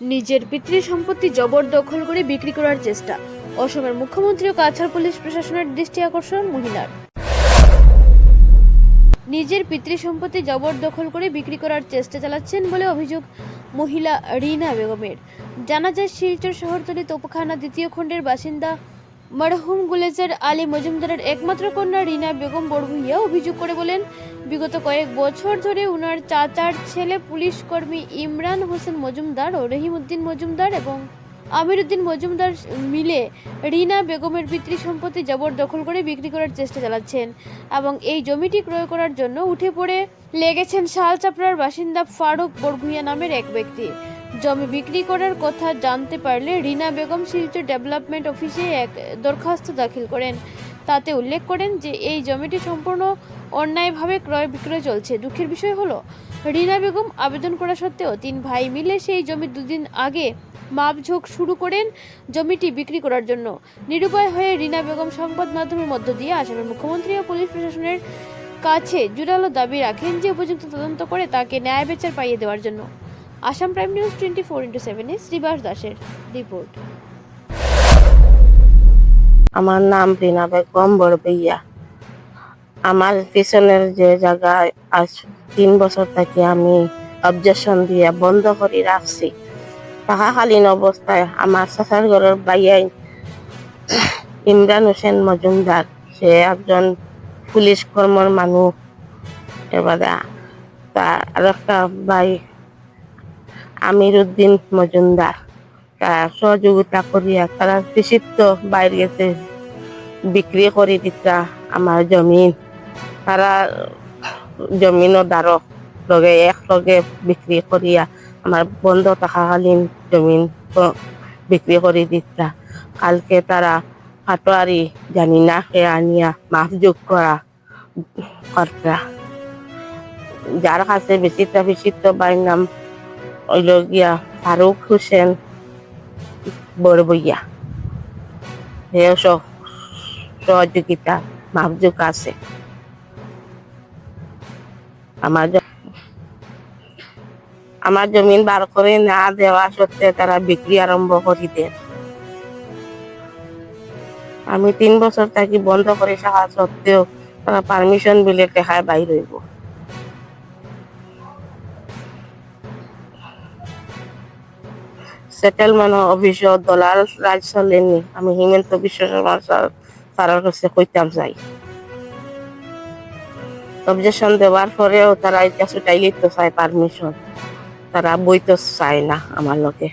নিজের পিতৃ সম্পত্তি জবরদখল করে বিক্রি করার চেষ্টা। অসমের মুখ্যমন্ত্রী ও কাছাড় পুলিশ প্রশাসনের দৃষ্টি আকর্ষণ মহিলার। নিজের পিতৃ সম্পত্তি জবরদখল করে বিক্রি করার চেষ্টা চালাচ্ছেন বলে অভিযোগ মহিলা রিনা বেগমের। জানা যায়, শিলচর শহরতলি তোপখানা দ্বিতীয় খণ্ডের বাসিন্দা মরহুম গুলেজার আলী মজুমদারের একমাত্র কন্যা রিনা বেগম বড়ভুইয়া অভিযোগ করে বলেন, বিগত কয়েক বছর ধরে উনার চাচার ছেলে পুলিশ কর্মী ইমরান হোসেন মজুমদার ও রহিমউদ্দিন মজুমদার এবং আমিরউদ্দিন মজুমদার মিলে রিনা বেগমের পিতৃ সম্পত্তি জবরদখল করে বিক্রি করার চেষ্টা চালাচ্ছেন এবং এই জমিটি ক্রয় করার জন্য উঠে পড়ে লেগেছেন শালচাপড়ার বাসিন্দা ফারুক বরভুইয়া নামের এক ব্যক্তি। জমি বিক্রি করার কথা জানতে পারলে রিনা বেগম শিলচর ডেভেলপমেন্ট অফিসে এক দরখাস্ত দাখিল করেন। তাতে উল্লেখ করেন যে, এই জমিটি সম্পূর্ণ অন্যায়ভাবে ক্রয় বিক্রয় চলছে। দুঃখের বিষয় হলো, রিনা বেগম আবেদন করা সত্ত্বেও তিন ভাই মিলে সেই জমি দুদিন আগে মাপঝোঁক শুরু করেন জমিটি বিক্রি করার জন্য। নিরুপায় হয়ে রিনা বেগম সংবাদ মাধ্যমের মধ্য দিয়ে আসামের মুখ্যমন্ত্রী ও পুলিশ প্রশাসনের কাছে জোরালো দাবি রাখেন যে, উপযুক্ত তদন্ত করে তাকে ন্যায় বিচার পাইয়ে দেওয়ার জন্য। Assam prime news twenty four into সেভেনে শ্রীবাস দাসের রিপোর্ট। আমার নাম রিনা বেগম বড়বইয়া আমার পিছনের যে জায়গায় আজ তিন বছর থেকে আমি অবজেকশন দিয়ে বন্ধ করে রাখছি থাকাকালীন অবস্থায় আমার চাচার ঘরের বাইয়াই ইমরান হোসেন মজুমদার, সে একজন পুলিশ কর্মর মানুষ এবারে তার আর একটা ভাই আমির উদ্দিন মজুমদার সহযোগিতা করিয়া তারা কৃষিত্ব বাইরে গেছে বিক্রি করে দিতা আমার জমিন। তারা জমিনও দ্বারক লগে এক লগে বিক্রি করিয়া আমার বন্ধ থাকাকালীন জমিন বিক্রি করে দিতা। কালকে তারা ফাটোয়ারি জানি না কে আনিয়া মাফযোগ করা কর্তা। যার কাছে বেশিটা বেশিত্ব বাইর নাম হইল গিয়া ফারুক হোসেন সহ সহযোগিতা মাপযোগ আছে। আমার আমার জমিন বার করে না দেওয়া সত্ত্বে তারা বিক্রি আরম্ভ করি দেন। আমি তিন বছর থাকি বন্ধ করে থাকা সত্ত্বেও তারা পারমিশন বিলে টেকায় বাইর হইব। সেটেলমেন্ট অফিসত দলাল রাজ চলেনি আমি হিমন্ত বিশ্ব শর্মা স্যার- স্যারের কাছে কইতাম যাই। অবজেকশন দেওয়ার পরেও তারা এটা ছুটাইলেই তো চায় পারমিশন তারা বই তো চায় না আমার লোকে